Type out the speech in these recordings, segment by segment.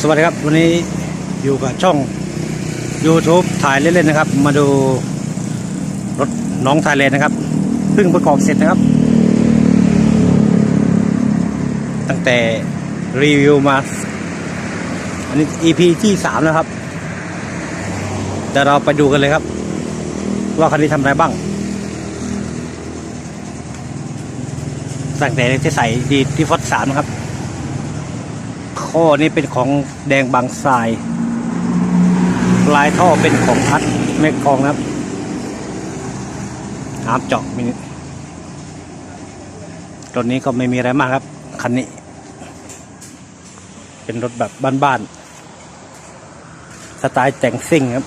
สวัสดีครับ วันนี้อยู่กับช่อง YouTube ถ่ายเล่นๆนะครับ มาดูรถน้องไทยแลนด์นะครับเพิ่งประกอบเสร็จนะครับ ตั้งแต่รีวิวมา อันนี้ EP ที่สามแล้วครับเดี๋ยวเราไปดูกันเลยครับ ว่าคันนี้ทำอะไรบ้าง ตั้งแต่ที่ใส่ดีที่ฟอสสามนะครับ ข้อนี้เป็นของแดงบางทราย ลายท่อเป็นของพัดแมกกองนะครับหามเจาะมินิรถนี้ก็ไม่มีอะไรมากครับ คันนี้ เป็นรถแบบบ้านๆ สไตล์แต่งซิ่งครับ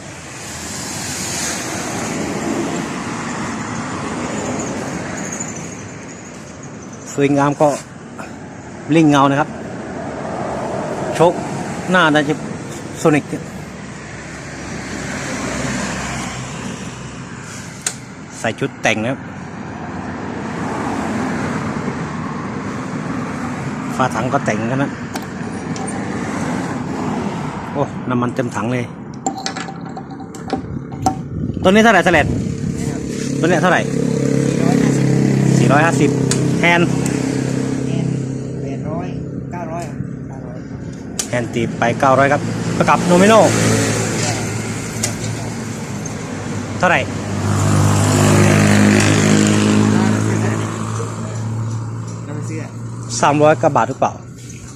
สวยงามก็ลิ่งเงานะครับ ชคหน้าน่าจะโซนิกใส่ชุดแต่งนะครับฝาถังก็แต่งกันนะ โอ้ น้ำมันเต็มถังเลย ตัวนี้เท่าไหร่เสลดตัวนี้เท่าไหร่สี่ร้อยห้าสิบแฮนด์ แฮนด์ตีไปเก้าร้อยครับประกับโนมิโนเท่าไหร่น้ำเสื้อสามร้อยกว่าบาทหรือเปล่า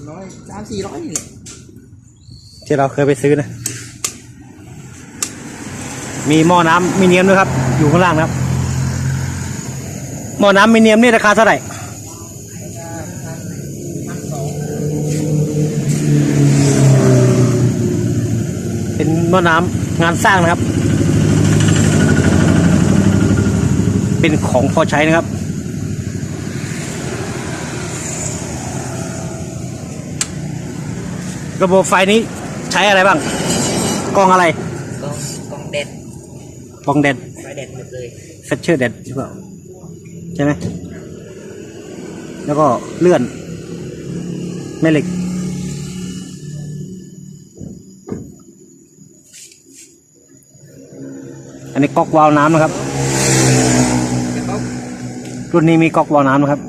ร้อยสามสี่ร้อยนี่แหละที่เราเคยไปซื้อนะ มีหม้อน้ำมิเนียมด้วยครับ อยู่ข้างล่างนะครับ หม้อน้ำมิเนียมนี่ราคาเท่าไหร่ พันสอง เป็น หม้อน้ำงานสร้างนะครับ เป็นของพอใช้นะครับระบบไฟนี้ใช้อะไรบ้าง กล้องอะไรกองกองเด็ดกล้องเด็ดไฟเด็ดหมดเลยเฟชเชอร์เด็ดหรือเปล่าใช่ไหม แล้วก็เลื่อนแม่เหล็ก อันนี้ก๊อกวาล์วน้ำนะครับแล้วก็รุ่นนี้มีก๊อกวาล์วน้ำนะครับ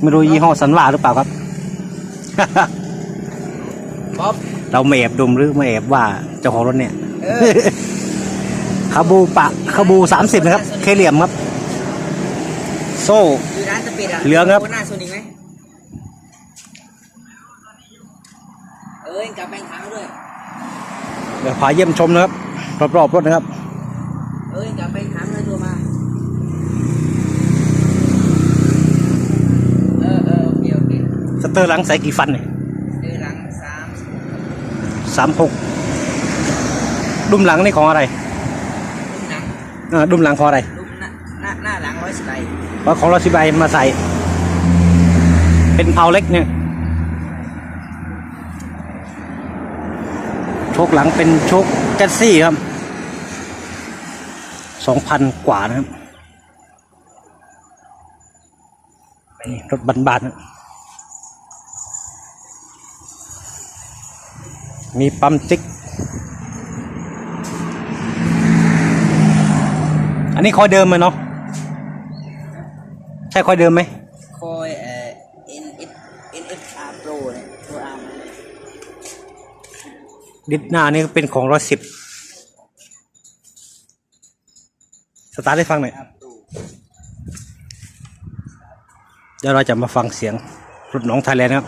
ไม่รู้ยี่ห้อสันว่าหรือเปล่าครับป๊อปเราไม่แอบดมหรือไม่แอบว่าเจ้าของรถเนี่ยเออคาบูปะคาบูสามสิบนะครับ เคเหลี่ยมครับ โซ่คือร้านจะปิดอะเหลืองครับโหน้าโซนิกไหมเอ้ยกลับไปถามด้วยเดี๋ยวพาเยี่ยมชมนะครับ รอบๆรถนะครับ เอ้ยกลับไปถามเลยตัวมา เออเออโอเคโอเคสเตอร์หลังใส่กี่ฟันเนี่ยเดือหลังสามสามหกดุมหลังนี่ของอะไรดุมหนังเออดุมหลังของอะไรดุมหน้าหน้าหน้าหลังร้อยสิบใบเพราะของเราสิบใบมาใส่ เป็นเพาเล็กเนี่ย ชคหลังเป็นโชคแกสซี่ครับสองพันกว่านะครับนี่รถบานๆนมีปั๊มติ๊ก อันนี้คอยเดิมไหมเนาะ ใช่คอยเดิมไหมคอยเอ่อ N S N F R Pro เนี่ยตัวอ ดิสหน้านี่เป็นของร้อยสิบสตาร์ทให้ฟังหน่อยเดี๋ยวเราจะมาฟังเสียงรถน้องไทยแลนด์ครับ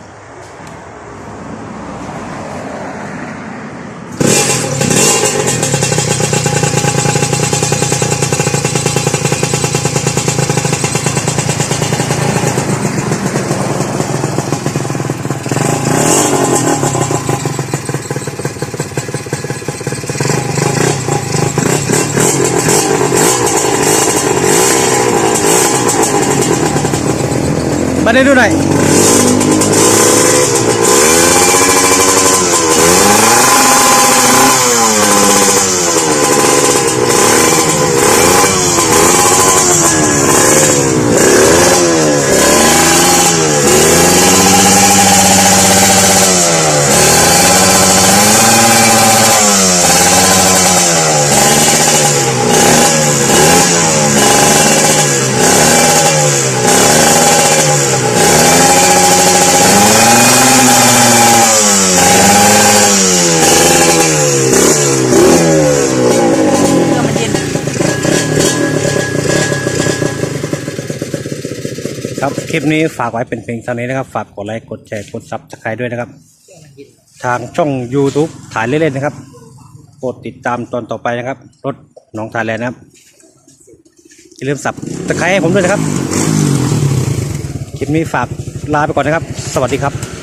มาไครับคลิปนี้ฝากไว้เป็นเพียงเท่านี้นะครับ ฝากกดไลค์กดแชร์กดซับสไครต์ด้วยนะครับ ทางช่อง YouTube ถ่ายเล่นๆนะครับกดติดตามตอนต่อไปนะครับ รถหน้องทายแลนด์นะครับอย่าลืมสับตะไคร้ให้ผมด้วยนะครับ คลิปนี้ฝากลาไปก่อนนะครับ สวัสดีครับ